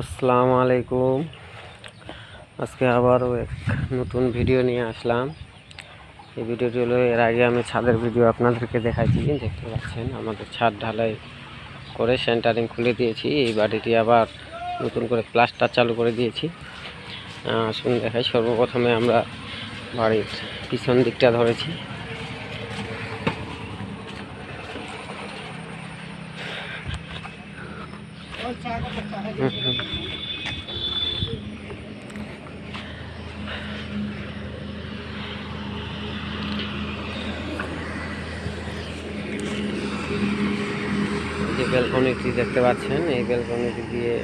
আসসালামু আলাইকুম আজকে আবারও এক নতুন ভিডিও নিয়ে আসলাম। এই ভিডিওটি হলো এর আগে আমি ছাদের ভিডিও আপনাদেরকে দেখাইছি, দেখতে পাচ্ছেন? আমাদের ছাদ ঢালাই করে সেন্টারিং খুলে দিয়েছি। এই বাড়িটি আবার নতুন করে প্লাস্টার চালু করে দিয়েছি। আসুন দেখাই। সর্বপ্রথমে আমরা বাড়ির পিছন দিকটা ধরেছি। যে ব্যালকনিটি দেখতে পাচ্ছেন, এই ব্যালকনিটি দিয়ে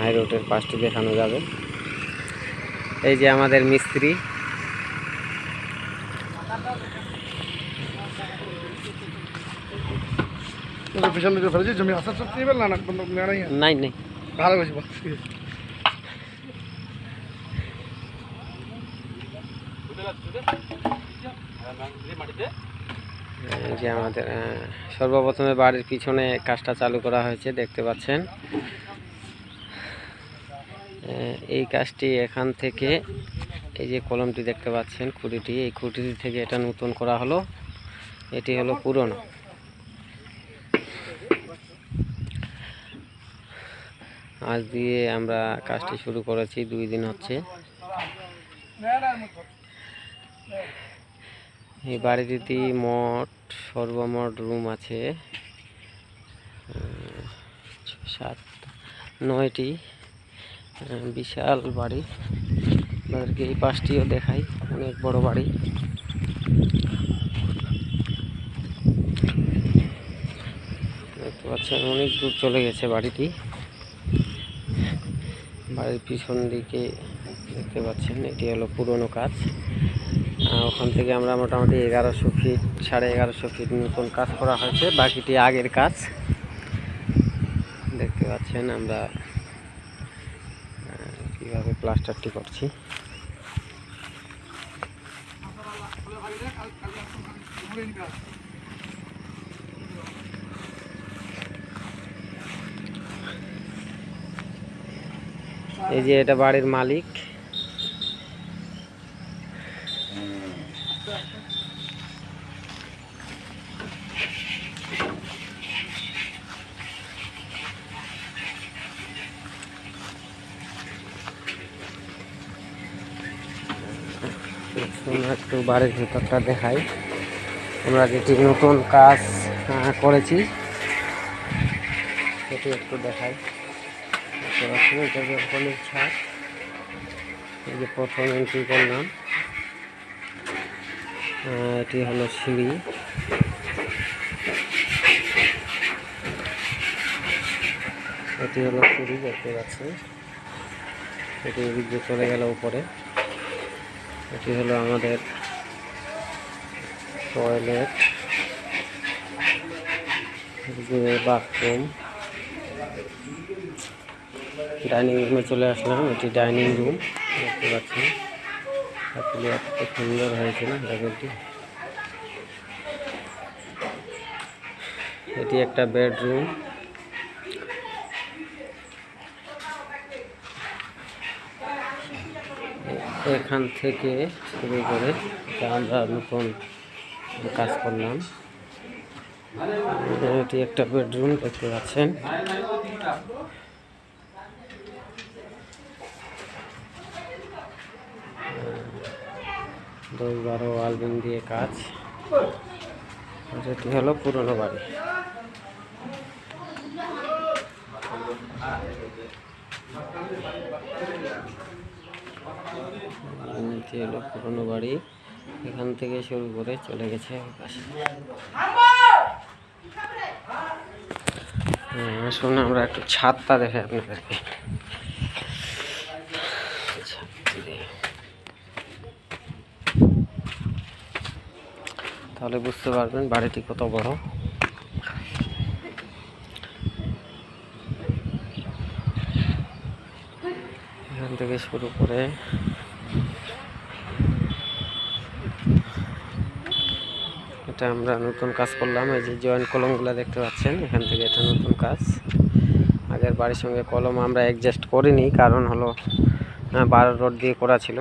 হাই রোডের পাশটি দেখানো যাবে। এই যে আমাদের মিস্ত্রি। পিছনে যে ফেলেছি জমি আসার সব দিয়ে না না কোনো নেই নাই নাই। ভালো বেশি যে আমাদের সর্বপ্রথমে বাড়ির পিছনে কাজটা চালু করা হয়েছে দেখতে পাচ্ছেন। এই কাজটি এখান থেকে এই যে কলমটি দেখতে পাচ্ছেন খুঁটিটি এই খুঁটিটি থেকে এটা নতুন করা হলো। এটি হলো পুরনো। আজ দিয়ে আমরা কাজটি শুরু করেছি, দুই দিন হচ্ছে। এই বাড়িটিতে মোট, সর্বমোট রুম আছে সাত, নয়টি বিশাল বাড়ি। আপনাদেরকে এই পাশটিও দেখাই, অনেক বড় বাড়ি। দেখতে পাচ্ছেন, অনেক দূর চলে গেছে বাড়িটি। বাড়ির পিছন দিকে দেখতে পাচ্ছেন, এটি হলো পুরনো কাজ। ওখান থেকে আমরা মোটামুটি এগারোশো ফিট, সাড়ে এগারোশো ফিট নতুন কাজ করা হয়েছে, বাকিটি আগের কাজ। দেখতে পাচ্ছেন আমরা কীভাবে প্লাস্টারটি করছি। এই যে এটা বাড়ির মালিক। একটু বাড়ির ভিতরটা দেখাই। আমরা যেটি নতুন কাজ করেছি, সেটি একটু দেখাই। দেখতে এটা বেলকনির ছাদ এই যে প্রথম এন্ট্রি করলাম। এটি হলো সিঁড়ি। এটি হলো সিঁড়ি, দেখতে পাচ্ছেন। এটি এদিক চলে গেল উপরে। এটি হলো আমাদের টয়লেট বাথরুম ডাইনিং রুমে চলে আসলাম। এটি ডাইনিং রুম, দেখতে পাচ্ছেন। আসলে এত সুন্দর হয়েছে না লেভেলটি এটি একটা বেডরুম। এখান থেকে শুরু করে আমরা নতুন কাজ করলাম। এটি একটা বেডরুম, দেখতে পাচ্ছেন। দশ বারো আলবিন দিয়ে কাজ। আর এটি হলো পুরনো বাড়ি? হলো পুরনো বাড়ি? এখান থেকে শুরু করে চলে গেছে হ্যাঁ, আসুন আমরা একটু ছাদটা দেখে আপনাদেরকে ছাদটি দেখে। তাহলে বুঝতে পারবেন বাড়িটি কত বড়। এখান থেকে শুরু করে এটা আমরা নতুন কাজ করলাম, এই যে জয়েন্ট কলমগুলো দেখতে পাচ্ছেন, এখান থেকে এটা নতুন কাজ। আগের বাড়ির সঙ্গে কলম আমরা অ্যাডজাস্ট করিনি, কারণ হলো বারো রোড দিয়ে করা ছিল।